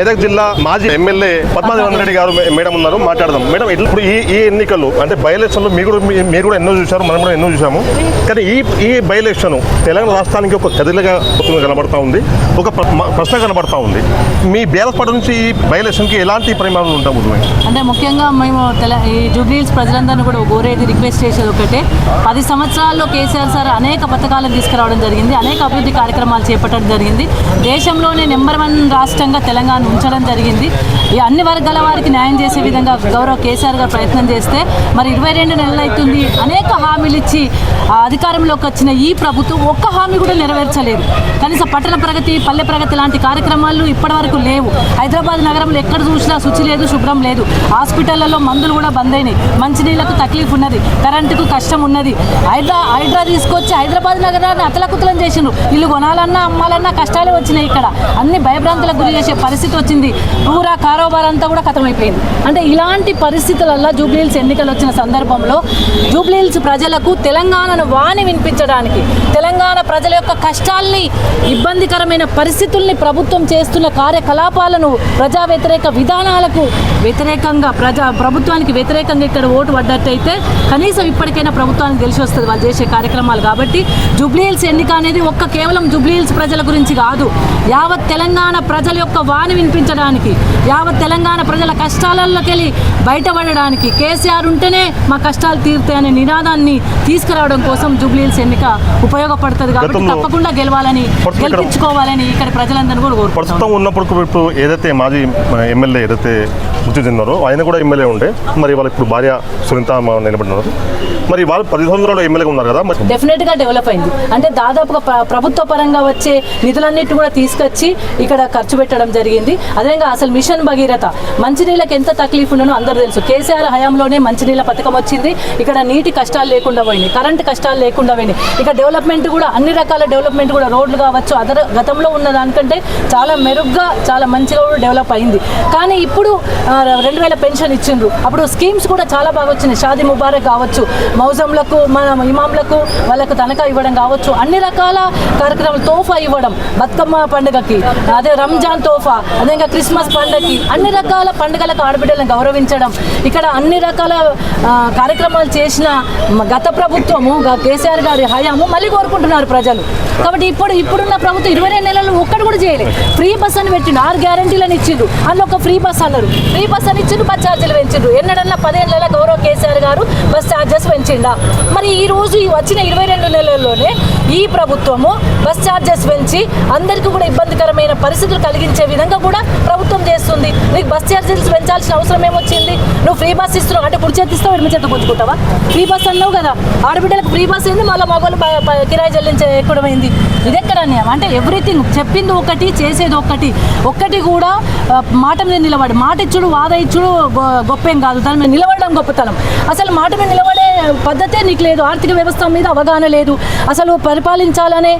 మెదక్ జిల్లా మాజీ ఎమ్మెల్యే పద్మాదేవన్ రెడ్డి గారు మే- మేడం ఉన్నారు మాట్లాడదాం. మేడం ఇట్లా ఇప్పుడు ఈ ఈ ఎన్నికలు అంటే బై ఎలక్షన్లు మీరు కూడా మీరు కూడా ఎన్నో చూశారు మనం కూడా ఎన్నో చూసాము కానీ ఈ ఈ బై ఎలక్షన్ తెలంగాణ రాష్ట్రానికి ఒక కదిలిగా కనబడతా ఉంది ఒక ప్రశ్న కనబడతా ఉంది. మీ బేలపాటు నుంచి ఈ బై ఎలక్షన్కి ఎలాంటి పరిమాణాలు ఉంటాము అంటే ముఖ్యంగా మేము తెల ఈ జూబ్లీస్ ప్రజలందరినీ కూడా గోరేది రిక్వెస్ట్ చేసేది ఒకటే. పది సంవత్సరాల్లో కేసీఆర్ సార్ అనేక పథకాలను తీసుకురావడం జరిగింది అనేక అభివృద్ధి కార్యక్రమాలు చేపట్టడం జరిగింది. దేశంలోనే నెంబర్ వన్ రాష్ట్రంగా తెలంగాణ ఉంచడం జరిగింది. ఈ అన్ని వర్గాల వారికి న్యాయం చేసే విధంగా గౌరవ కేసీఆర్ గారు ప్రయత్నం చేస్తే మరి ఇరవై రెండు నెలలు అవుతుంది. అనేక హామీలు ఇచ్చి అధికారంలోకి వచ్చిన ఈ ప్రభుత్వం ఒక్క హామీ కూడా నెరవేర్చలేదు. కనీసం పట్టణ ప్రగతి పల్లె ప్రగతి లాంటి కార్యక్రమాలు ఇప్పటివరకు లేవు. హైదరాబాద్ నగరంలో ఎక్కడ చూసినా శుచి లేదు శుభ్రం లేదు. హాస్పిటళ్ళలో మందులు కూడా బంద్ అయినాయి. మంచినీళ్ళకు తక్లీఫ్ ఉన్నది. కరెంటుకు కష్టం ఉన్నది. హైడ్రా హైడ్రా తీసుకొచ్చి హైదరాబాద్ నగరాన్ని అతలకుతలం చేసిండ్రు. ఇల్లు కొనాలన్నా అమ్మాలన్నా కష్టాలే వచ్చినాయి ఇక్కడ. అన్ని భయభ్రాంతులకు గురి చేసే పరిస్థితి వచ్చింది. పూరా కారోబార్ అంతా కూడా ఖతమైపోయింది అంటే ఇలాంటి పరిస్థితులలో జూబ్లీహిల్స్ ఎన్నికలు వచ్చిన సందర్భంలో జూబ్లీహిల్స్ ప్రజలకు తెలంగాణను వాణి వినిపించడానికి తెలంగాణ ప్రజల యొక్క కష్టాల్ని ఇబ్బందికరమైన పరిస్థితుల్ని ప్రభుత్వం చేస్తున్న కార్యకలాపాలను ప్రజా వ్యతిరేక విధానాలకు వ్యతిరేకంగా ప్రజా ప్రభుత్వానికి వ్యతిరేకంగా ఇక్కడ ఓటు పడ్డట్టయితే కనీసం ఇప్పటికైనా ప్రభుత్వానికి తెలిసి వస్తుంది వాళ్ళు చేసే కార్యక్రమాలు. కాబట్టి జూబ్లీహిల్స్ ఎన్నిక అనేది ఒక్క కేవలం జూబ్లీహిల్స్ ప్రజల గురించి కాదు. యావత్ తెలంగాణ ప్రజల యొక్క వాణి వినిపించడానికి యావత్ తెలంగాణ ప్రజల కష్టాలలోకి వెళ్ళి బయటపడడానికి కేసీఆర్ ఉంటేనే మా కష్టాలు తీరుతాయి అనే నినాదాన్ని తీసుకురావడం కోసం జూబ్లీహిల్స్ ఎన్నిక ఉపయోగపడుతుంది కాబట్టి తప్పకుండా గెలవాలని గెలిపించుకోవాలని ఇక్కడ ప్రజలందరూ కూడా ప్రస్తుతం ఉన్నప్పుడు ఇప్పుడు ఏదైతే మాజీ ఎమ్మెల్యే ఏదైతే మృతి చెందినారో ఆయన కూడా ఎమ్మెల్యే ఉండే. మరి వాళ్ళు ఇప్పుడు భార్య సునీత నిలబడినారు. మరి వాళ్ళు పది సంవత్సరాలు ఎమ్మెల్యేగా ఉన్నారు కదా డెఫినెట్గా డెవలప్ అయింది. అంటే దాదాపుగా ప్ర- ప్రభుత్వ పరంగా వచ్చే నిధులన్నిటి కూడా తీసుకొచ్చి ఇక్కడ ఖర్చు పెట్టడం జరిగింది. అదేవిధంగా అసలు మిషన్ భగీరథ మంచినీళ్ళకి ఎంత తక్లీఫ్ ఉండనో అందరూ తెలుసు. కేసీఆర్ హయాంలోనే మంచినీళ్ళ పథకం వచ్చింది. ఇక్కడ నీటి కష్టాలు లేకుండా పోయినాయి కరెంట్ కష్టాలు లేకుండా పోయినాయి ఇక్కడ డెవలప్మెంట్ కూడా అన్ని రకాల డెవలప్మెంట్ కూడా రోడ్లు కావచ్చు అదర్ గతంలో ఉన్న దానికంటే చాలా మెరుగ్గా చాలా మంచిగా కూడా డెవలప్ అయింది. కానీ ఇప్పుడు రెండు వేల పెన్షన్ ఇచ్చిండ్రు. అప్పుడు స్కీమ్స్ కూడా చాలా బాగా వచ్చినాయి. షాదీ ముబారక్ కావచ్చు మౌజంలకు మన ఇమాంలకు వాళ్ళకు తనఖా ఇవ్వడం కావచ్చు అన్ని రకాల కార్యక్రమాలు తోఫా ఇవ్వడం బతుకమ్మ పండుగకి. అదే రంజాన్ తోఫా. అదే ఇంకా క్రిస్మస్ పండగకి అన్ని రకాల పండుగలకు ఆడబిడ్డలను గౌరవించడం. ఇక్కడ అన్ని రకాల కార్యక్రమాలు చేసిన గత ప్రభుత్వము గ- కేసీఆర్ గారి హయాము మళ్ళీ కోరుకుంటున్నారు ప్రజలు. కాబట్టి ఇప్పుడు ఇప్పుడున్న ప్రభుత్వం ఇరవై రెండు నెలలు ఒక్కటి కూడా చేయలేదు ఫ్రీ బస్ అని పెట్టిండు ఆరు గ్యారంటీలను ఇచ్చిండు. అందులో ఒక ఫ్రీ బస్ అన్నారు. ఫ్రీ బస్ అని ఇచ్చిండు బస్ ఛార్జీలు పెంచిండు. ఎన్నడన్నా పదేళ్ళ గౌరవ కేసీఆర్ గారు బస్ ఛార్జెస్ పెంచిండా? మరి ఈ రోజు వచ్చిన ఇరవై రెండు నెలల్లోనే ఈ ప్రభుత్వము బస్ ఛార్జెస్ పెంచి అందరికీ కూడా ఇబ్బందికరమైన పరిస్థితులు కలిగించే విధంగా కూడా ప్రభుత్వం చేస్తుంది. నీకు బస్ ఛార్జీలు పెంచాల్సిన అవసరం ఏమొచ్చింది? నువ్వు ఫ్రీ బస్ ఇస్తున్నావు. అంటే కుడి చేతి ఇస్తావు ఎడమ చేత పుచ్చుకుంటావా ఫ్రీ బస్ అన్నావు కదా. ఆడబిడ్డలకు ఫ్రీ బస్ ఏంది మళ్ళీ మగవాళ్ళు కిరాయి చెల్లించే ఎక్కడమైంది ఇది ఎక్కడ అన్యాయం? అంటే ఎవ్రీథింగ్ చెప్పింది ఒకటి చేసేది ఒకటి. ఒక్కటి కూడా మాట మీద నిలబడి మాట ఇచ్చుడు వాద ఇచ్చుడు గొప్పేం కాదు. దాని మీద నిలబడడం గొప్పతనం. అసలు మాట మీద నిలబడే పద్ధతే నీకు లేదు. ఆర్థిక వ్యవస్థ మీద అవగాహన లేదు. అసలు పరిపాలించాలనే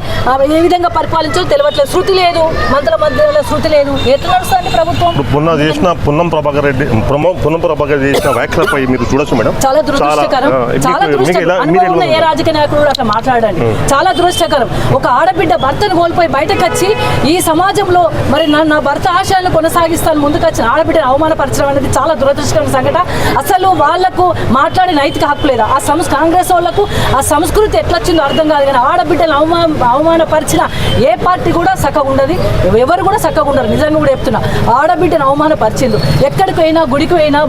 ఏ విధంగా పరిపాలించాలో తెలియట్లేదు శృతి లేదు. మంత్రుల మధ్యలో శృతి లేదు. ఎట్లా నడుస్తుంది ప్రభుత్వం? మొన్న చేసిన పున్నం ప్రభాకర్ రెడ్డి పున్నం పున్నం ప్రభాకర్ చేసిన వ్యాఖ్యలపై మీరు చూడొచ్చు మేడం. చాలా దురదృష్టకరం. చాలా దురదృష్టకరం. ఏ రాజకీయ నాయకుడు కూడా అట్లా మాట్లాడండి. చాలా దురదృష్టకరం. ఒక ఆడబిడ్డ భర్తను కోల్పోయి బయటకు వచ్చి ఈ సమాజంలో మరి నా భర్త ఆశయాలను కొనసాగిస్తాను ముందుకు వచ్చిన ఆడబిడ్డను అవమానపరచడం అనేది చాలా దురదృష్టకరమైన సంఘటన. అసలు వాళ్ళకు మాట్లాడే నైతిక హక్కు లేదు? ఆ సంస్ కాంగ్రెస్ వాళ్ళకు ఆ సంస్కృతి ఎట్లా వచ్చిందో అర్థం కాదు కానీ ఆడబిడ్డలు అవమాన అవమానపరిచిన ఏ పార్టీ కూడా చక్కగా ఉండదు. ఎవరు కూడా చక్కగా ఉండరు. నిజంగా కూడా చెప్తున్నా. ఆడబిడ్డను అవమానపరిచిండు ఎక్కడికి పోయినా గుడికి పోయినా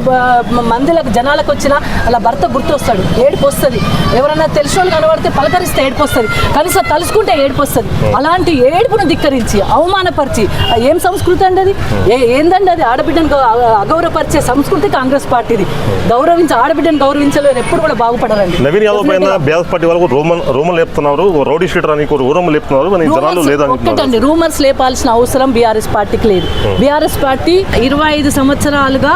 మందులకు జనాలకు వచ్చినా అలా భర్త గుర్తొస్తాడు. ఏడుపు వస్తుంది ఎవరన్నా తెలిసిన వాళ్ళు కనబడితే పలకరిస్తే ఏడుపు వస్తుంది కనీసం తలుసుకుంటే ఏడుపు వస్తుంది అలాంటి ఏడుపును ధిక్కరించి అవమానపరిచి ఏం సంస్కృతి అండి అది? ఏ- ఏందండి అది? ఆడబిడ్డను అగౌరవపరిచే సంస్కృతి కాంగ్రెస్ పార్టీది. గౌరవించి ఆడబిడ్డను గౌరవించలేదు ఎప్పుడు కూడా బాగుపడరండి నవీన్ యాదవ్ పైన బీఆర్ఎస్ పార్టీ వాళ్ళు రోమన్ రోమన్ లేపుతున్నారు. రౌడీ షీటర్ అని రూమన్ లేపుతున్నారు. మరి జనాలు ఒక్కటండి రూమర్స్ లేపాల్సిన అవసరం బీఆర్ఎస్ పార్టీకి లేదు. బీఆర్ఎస్ పార్టీ ఇరవై ఐదు సంవత్సరాలుగా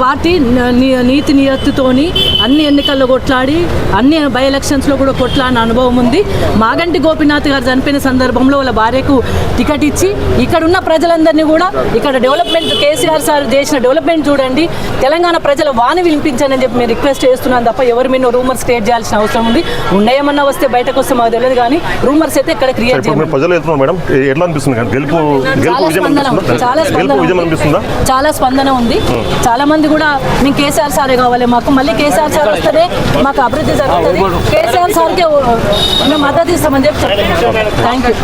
పార్టీ న- ని- నీతి నియత్తుతోని అన్ని ఎన్నికల్లో కొట్లాడి అన్ని బై ఎలక్షన్స్లో కూడా కొట్లాడిన అనుభవం ఉంది. మాగంటి గోపినాథ్ గోపీనాథ్ గారు చనిపోయిన సందర్భంలో వాళ్ళ భార్యకు టికెట్ ఇచ్చి ఇక్కడ ఉన్న ప్రజలందరినీ కూడా ఇక్కడ డెవలప్మెంట్ కేసీఆర్ సార్ చేసిన డెవలప్మెంట్ చూడండి. తెలంగాణ ప్రజల వాణి వినిపించండి అని చెప్పి మేము రిక్వెస్ట్ చేస్తున్నాను తప్ప ఎవరి మీద రూమర్స్ క్రియేట్ చేయాల్సిన అవసరం ఉంది. ఉన్నాయేమన్నా వస్తే బయటకు వస్తే మాకు తెలియదు కానీ రూమర్స్ అయితే ఇక్కడ క్రియేట్ ఇప్పుడు మీరు చేయమని ప్రజలు వెళ్తున్నారు మేడం. ఏ- ఎట్లా అనిపిస్తుంది కానీ? గెలుపు గెలుపు చాలా విజయం స్పందన అనిపిస్తుందా? చాలా స్పందన ఉంది. చాలా స్పందన ఉంది. చాలా మంది కూడా మేము కేసీఆర్ సారే కావాలి మాకు. మళ్ళీ కేసీఆర్ సార్ వస్తేనే మాకు అభివృద్ధి జరుగుతుంది. కేసీఆర్ సార్కే మేము మద్దతు ఇస్తామని చెప్పి థ్యాంక్ యూ